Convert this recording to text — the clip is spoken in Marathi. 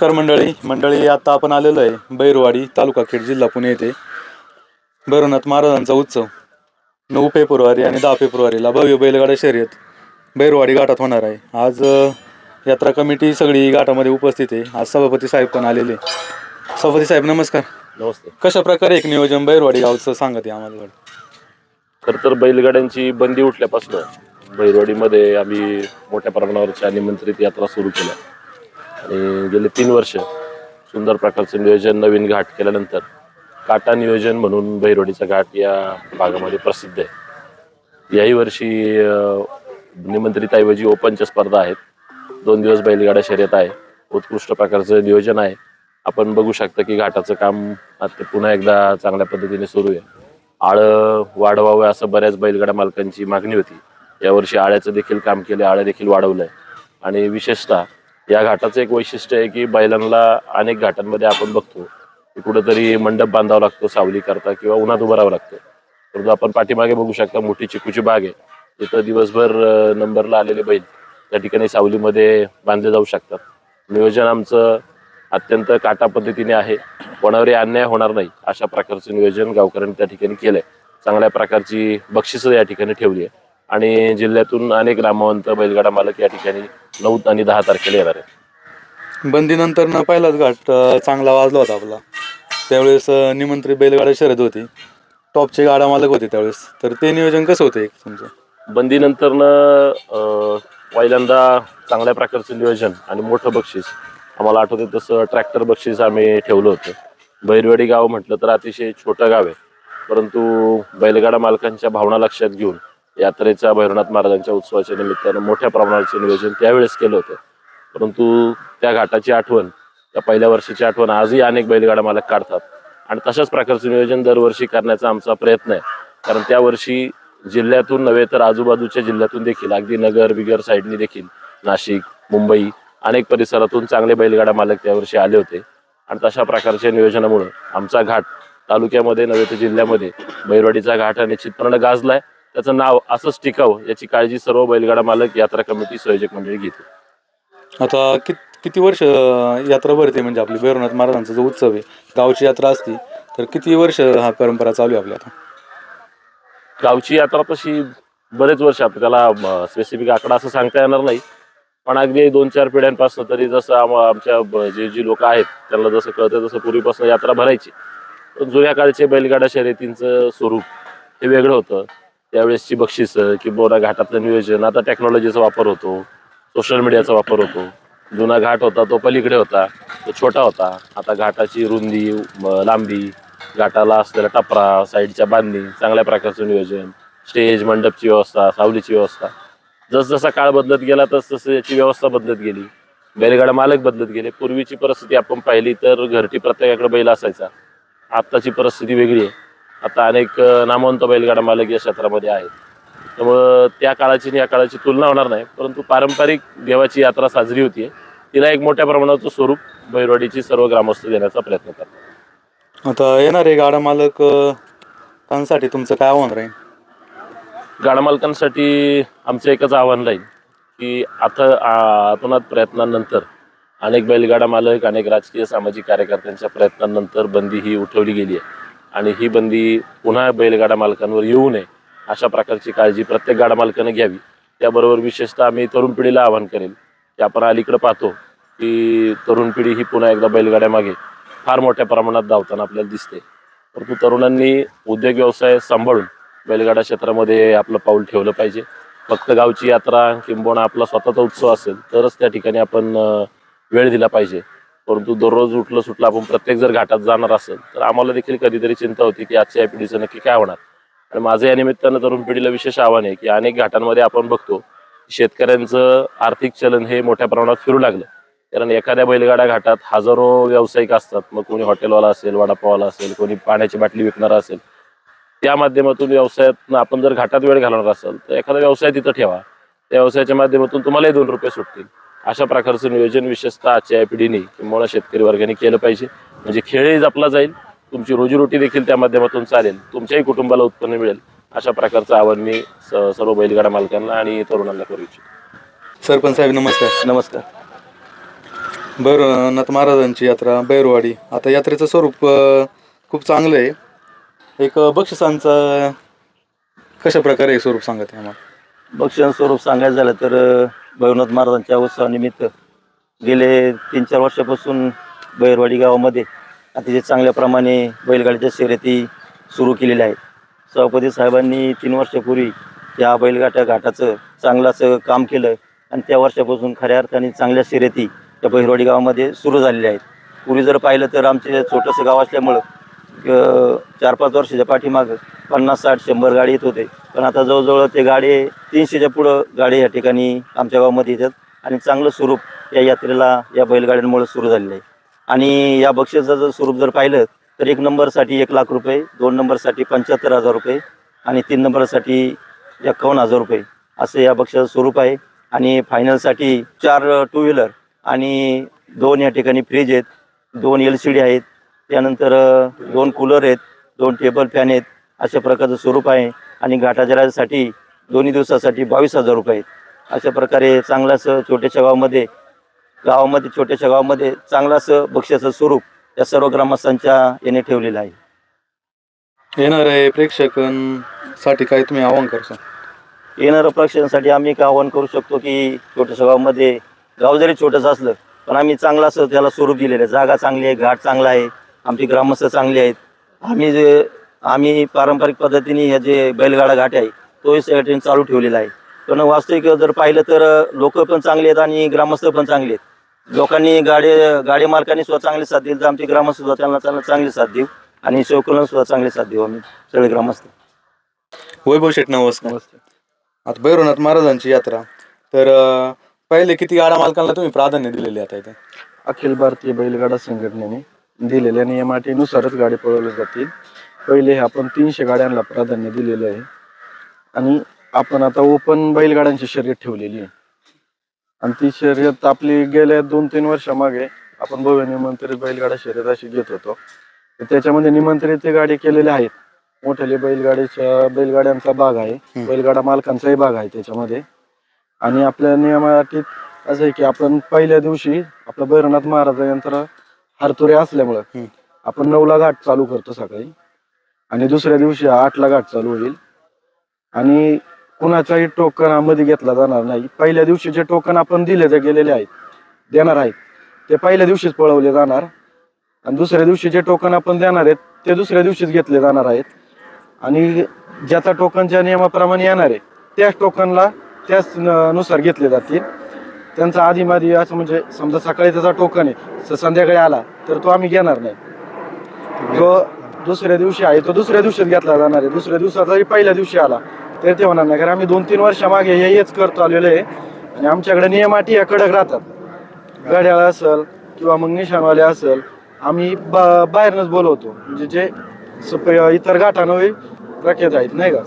नमस्कार मंडळी. मंडळी आता आपण आलेलो आहे बैरवाडी तालुका खेड जिल्हा पुणे येथे. भैरवनाथ महाराजांचा उत्सव. नऊ फेब्रुवारी आणि दहा फेब्रुवारीला भव्य बैलगाडा शर्यत बैरवाडी घाटात होणार आहे. आज यात्रा कमिटी सगळी घाटामध्ये उपस्थित आहे. आज सभापती साहेब पण आलेले सभापती साहेब नमस्कार. नमस्ते. कशा प्रकारे एक नियोजन बैरवाडी गावचं सांगत आहे आम्हाला. खर तर बैलगाड्यांची बंदी उठल्यापासून बैलवाडीमध्ये आम्ही मोठ्या प्रमाणावरच्या निमंत्रित यात्रा सुरू केल्या. आणि गेले तीन वर्ष सुंदर प्रकारचं नियोजन नवीन घाट केल्यानंतर काटा नियोजन म्हणून बहिरोडीचा घाट या भागामध्ये प्रसिद्ध आहे. याही वर्षी अं, ओपनच्या स्पर्धा आहेत. दोन दिवस बैलगाडा शर्यत आहे. उत्कृष्ट प्रकारचं नियोजन आहे. आपण बघू शकता की घाटाचं काम आता पुन्हा एकदा चांगल्या पद्धतीने सुरू आहे. आळं वाढवावं असं बऱ्याच बैलगाड्या मालकांची मागणी होती. यावर्षी आळ्याचं देखील काम केलं आळं देखील वाढवलं आहे आणि विशेषतः या घाटाचं एक वैशिष्ट्य आहे की बैलांना अनेक घाटांमध्ये आपण बघतो की कुठंतरी मंडप बांधावा लागतो सावली करता किंवा उन्हात उभं राहावं लागतं. परंतु आपण पाठीमागे बघू शकता मोठी चिकूची बाग आहे. तिथं दिवसभर नंबरला आलेले बैल त्या ठिकाणी सावलीमध्ये बांधले जाऊ शकतात. नियोजन आमचं अत्यंत काटा पद्धतीने आहे. कोणावरही अन्याय होणार नाही. अशा प्रकारचं नियोजन गावकऱ्यांनी त्या ठिकाणी केलंय. चांगल्या प्रकारची बक्षिसं या ठिकाणी ठेवली आहे आणि जिल्ह्यातून अनेक नामवंत बैलगाडा मालक या ठिकाणी नऊ आणि दहा तारखेला येणार आहेत. बंदीनंतर न पहिलाच घाट अ, चांगला वाजला होता आपला. त्यावेळेस अ, निमंत्रित बैलगाडा शर्यत होती. टॉपचे गाडा मालक होते त्यावेळेस. तर ते नियोजन कसं होतं एक तुमचं? बंदीनंतरनं अं, पहिल्यांदा चांगल्या प्रकारचं नियोजन आणि मोठं बक्षीस. आम्हाला आठवते तसं ट्रॅक्टर बक्षीस आम्ही ठेवलं होतं. बैरवाडी गाव म्हटलं तर अतिशय छोटं गाव आहे. परंतु बैलगाडा मालकांच्या भावना लक्षात घेऊन यात्रेच्या भैरवनाथ महाराजांच्या उत्सवाच्या निमित्तानं मोठ्या प्रमाणाचं नियोजन त्यावेळेस केलं होतं. परंतु त्या घाटाची आठवण त्या पहिल्या वर्षीची आठवण आजही अनेक बैलगाडा मालक काढतात. आणि तशाच प्रकारचं नियोजन दरवर्षी करण्याचा आमचा प्रयत्न आहे. कारण त्या वर्षी जिल्ह्यातून नव्हे तर आजूबाजूच्या जिल्ह्यातून देखील अगदी नगर बिगर साईडनी देखील नाशिक मुंबई अनेक परिसरातून चांगले बैलगाडा मालक त्यावर्षी आले होते. आणि तशा प्रकारच्या नियोजनामुळं आमचा घाट तालुक्यामध्ये नव्हे तर जिल्ह्यामध्ये बैरवाडीचा घाट हा गाजला गाजलाय. त्याचं नाव असंच टिकावं याची काळजी सर्व बैलगाडा मालक यात्रा कमिटी संयोजक मंडळी घेते. आता किती वर्ष यात्रा भरते म्हणजे आपली? भैरवनाथ महाराजांचा जो उत्सव आहे गावची यात्रा असती तर किती वर्ष हा परंपरा चालू आहे आपल्या आता? गावची यात्रा तशी बरेच वर्ष आता त्याला स्पेसिफिक आकडा असं सांगता येणार नाही. पण अगदी दोन चार पिढ्यांपासून तरी जसं आम- आमच्या ब- जे जी लोक आहेत त्यांना जसं कळतं तसं पूर्वीपासून यात्रा भरायची. पण जुन्या काळचे बैलगाडा शर्यतींचं स्वरूप हे वेगळं होतं. त्यावेळेसची बक्षिसं बोरा घाटातलं नियोजन आता टेक्नॉलॉजीचा वापर होतो सोशल मीडियाचा वापर होतो. जुना घाट होता तो पलीकडे होता तो छोटा होता. आता घाटाची रुंदी लांबी घाटाला असलेला टपरा साईडच्या बांधणी चांगल्या प्रकारचं नियोजन स्टेज मंडपची व्यवस्था सावलीची व्यवस्था. जसजसा काळ बदलत गेला तस तसं याची व्यवस्था बदलत गेली. बैलगाडा मालक बदलत गेले. पूर्वीची परिस्थिती आपण पाहिली तर घरटी प्रत्येकाकडे बैल असायचा. आत्ताची परिस्थिती वेगळी आहे. आता अनेक नामवंत बैलगाडा मालक या क्षेत्रामध्ये आहेत. त्यामुळं त्या काळाची आणि या काळाची तुलना होणार नाही परंतु पारंपरिक देवाची यात्रा साजरी होतीये. तिला एक मोठ्या प्रमाणाचं स्वरूप बैरवाडीची सर्व ग्रामस्थ देण्याचा प्रयत्न करतात. आता येणारे गाडा मालक त्यांसाठी तुमचं काय आव्हान राहील? गाडा मालकांसाठी आमचं एकच आव्हान राहील की आता आतोनात प्रयत्नांनंतर अनेक बैलगाडा मालक अनेक राजकीय सामाजिक कार्यकर्त्यांच्या प्रयत्नांनंतर बंदी ही उठवली गेली आहे. आणि ही बंदी पुन्हा बैलगाडा मालकांवर येऊ नये अशा प्रकारची काळजी प्रत्येक गाडा मालकानं घ्यावी. त्याबरोबर विशेषतः आम्ही तरुण पिढीला आवाहन करेल की आपण अलीकडे पाहतो की तरुण पिढी ही पुन्हा एकदा बैलगाड्यामागे फार मोठ्या प्रमाणात धावताना आपल्याला दिसते. परंतु तरुणांनी उद्योग व्यवसाय सांभाळून बैलगाडा क्षेत्रामध्ये आपलं पाऊल ठेवलं पाहिजे. फक्त गावची यात्रा किंबहुना आपला स्वतःचा उत्सव असेल तरच त्या ठिकाणी आपण वेळ दिला पाहिजे. परंतु दररोज उठलं सुटलं आपण प्रत्येक जर घाटात जाणार असेल तर आम्हाला देखील कधीतरी चिंता होती की आजच्या या पिढीचं नक्की काय होणार. आणि माझं या निमित्तानं तरुण पिढीला विशेष आव्हान आहे की अनेक घाटांमध्ये आपण बघतो शेतकऱ्यांचं आर्थिक चलन हे मोठ्या प्रमाणात फिरू लागलं. कारण एखाद्या बैलगाडा घाटात हजारो व्यावसायिक असतात. मग कोणी हॉटेलवाला असेल वडापाववाला असेल कोणी पाण्याची बाटली विकणारा असेल. त्या माध्यमातून व्यवसायात आपण जर घाटात वेळ घालवणार असेल तर एखादा व्यवसाय तिथं ठेवा. त्या व्यवसायाच्या माध्यमातून तुम्हालाही दोन रुपये सुटतील. अशा प्रकारचं नियोजन विशेषतः आजच्या या पिढीने किंवा शेतकरी वर्गाने केलं पाहिजे. म्हणजे खेळही जपला जाईल तुमची रोजीरोटी देखील त्या माध्यमातून चालेल तुमच्याही कुटुंबाला उत्पन्न मिळेल अशा प्रकारचं आवाहन मी स- सर्व बैलगाडा मालकांना आणि तरुणांना करू इच्छितो. सरपंच साहेब नमस्कार. नमस्कार. भैरवनाथ महाराजांची यात्रा बैरवाडी आता यात्रेचं स्वरूप खूप चांगलं आहे. एक बक्षिसांचं कशा प्रकारे स्वरूप सांगत आहे आम्हाला? बक्षिसां स्वरूप सांगायचं झालं तर भैरवनाथ महाराजांच्या उत्सवानिमित्त गेले तीन चार वर्षापासून बैरवाडी गावामध्ये अतिशय चांगल्या प्रमाणे बैलगाडीच्या शर्यती सुरू केलेल्या आहेत. सभापती साहेबांनी तीन वर्षापूर्वी या बैलगाटा घाटाचं चांगलं काम केलं आणि त्या वर्षापासून खऱ्या अर्थाने चांगल्या शर्यती त्या बैरवाडी गावामध्ये सुरू झालेल्या आहेत. पूर्वी जर पाहिलं तर आमचे छोटंसं गाव असल्यामुळं चार पाच वर्षाच्या पाठीमागं पन्नास साठ शंभर गाडी येत होते. पण आता जवळजवळ ते गाडी तीनशेच्या पुढं गाडी या ठिकाणी आमच्या गावामध्ये येतात. आणि चांगलं स्वरूप या यात्रेला या बैलगाड्यांमुळे सुरू झालेलं आहे. आणि या बक्षिसाचं स्वरूप जर पाहिलं तर एक नंबरसाठी एक लाख रुपये दोन नंबरसाठी पंच्याहत्तर हजार रुपये आणि तीन नंबरसाठी एकावन्न हजार रुपये असं या बक्षाचं स्वरूप आहे. आणि फायनलसाठी चार टू व्हीलर आणि दोन या ठिकाणी फ्रीज आहेत दोन एल सी डी आहेत. त्यानंतर दोन कूलर आहेत दोन टेबल फॅन आहेत अशा प्रकारचं स्वरूप आहे. आणि घाटाच्या राजासाठी दोन्ही दिवसासाठी बावीस हजार रुपये. आहेत अशा प्रकारे चांगलं असं छोट्याशा गावामध्ये गावामध्ये छोट्याशा गावामध्ये चांगलं असं बक्षिसाचं स्वरूप या सर्व ग्रामस्थांच्या याने ठेवलेलं आहे. येणाऱ्या प्रेक्षकांसाठी काय तुम्ही आव्हान करसा येणाऱ्या प्रेक्षकांसाठी आम्ही एक आवाहन करू शकतो की छोट्याशा गावामध्ये गाव जरी छोटंसं असलं पण आम्ही चांगलं असं त्याला स्वरूप दिलेलं आहे. जागा चांगली आहे घाट चांगला आहे आमची ग्रामस्थ चांगली आहेत. आम्ही जे आम्ही पारंपरिक पद्धतीने हे जे बैलगाडा घाट आहे तोही सगळ्या चालू ठेवलेला आहे. पण वास्तविक जर पाहिलं तर लोक पण चांगले आहेत आणि ग्रामस्थ पण चांगले आहेत. लोकांनी गाडी गाडी मालकांनी सुद्धा चांगली साथ दिली तर आमचे ग्रामस्थ सुद्धा त्यांना त्यांना चांगली साथ देऊ आणि शेवकुलांना सुद्धा चांगली साथ देऊ आम्ही सगळे ग्रामस्थ. वैभव शेठ नमस्कार. आता भैरवनाथ महाराजांची यात्रा. तर पहिले किती गाडा मालकांना तुम्ही प्राधान्य दिलेले आता इथे? अखिल भारतीय बैलगाडा संघटनेने दिलेल्या नियमाटीनुसारच गाडी पळवल्या जातील. पहिले आपण तीनशे गाड्यांना प्राधान्य दिलेलं आहे. आणि आपण आता ओपन बैलगाड्यांची शर्यत ठेवलेली आहे. आणि ती शर्यत आपली गेल्या दोन तीन वर्षामागे आपण भव्य निमंत्रित बैलगाडा शर्यत अशी घेत होतो. तर त्याच्यामध्ये निमंत्रित गाडी केलेल्या आहेत मोठ्याले बैलगाडीच्या बैलगाड्यांचा भाग आहे. बैलगाडा मालकांचाही भाग आहे त्याच्यामध्ये. आणि आपल्या नियमाटीत असं आहे की आपण पहिल्या दिवशी आपलं भैरवनाथ महाराज यंत्र हरतुरे असल्यामुळं. आपण नऊला घाट चालू करतो सकाळी. आणि दुसऱ्या दिवशी आठला घाट चालू होईल. आणि कुणाचाही टोकनामध्ये घेतला जाणार नाही. पहिल्या दिवशी जे टोकन आपण दिले जे गेलेले आहेत देणार आहेत ते पहिल्या दिवशीच पळवले जाणार. आणि दुसऱ्या दिवशी जे टोकन आपण देणार आहेत ते दुसऱ्या दिवशीच घेतले जाणार आहेत. आणि ज्याचा टोकनच्या नियमाप्रमाणे येणार आहे त्याच टोकनला त्याच नुसार घेतले जातील. त्यांचा आधी माधी असं म्हणजे समजा सकाळी त्याचा टोकन आहे संध्याकाळी आला तर तो आम्ही घेणार नाही. जो दुसऱ्या दिवशी आहे तो दुसऱ्या दिवशीच घेतला जाणार आहे. दुसऱ्या दिवसाचाही पहिल्या दिवशी आला तर ते होणार नाही कारण आम्ही दोन तीन वर्षामागे हे हेच करतो आलेलो आहे. आणि आमच्याकडे नियमाटी या कडक राहतात. घड्याळ असेल किंवा मग निशाणवाले असेल आम्ही बा बाहेरनच बोलवतो. म्हणजे जे सप- इतर गाठानं प्रख्यात आहेत नाही का?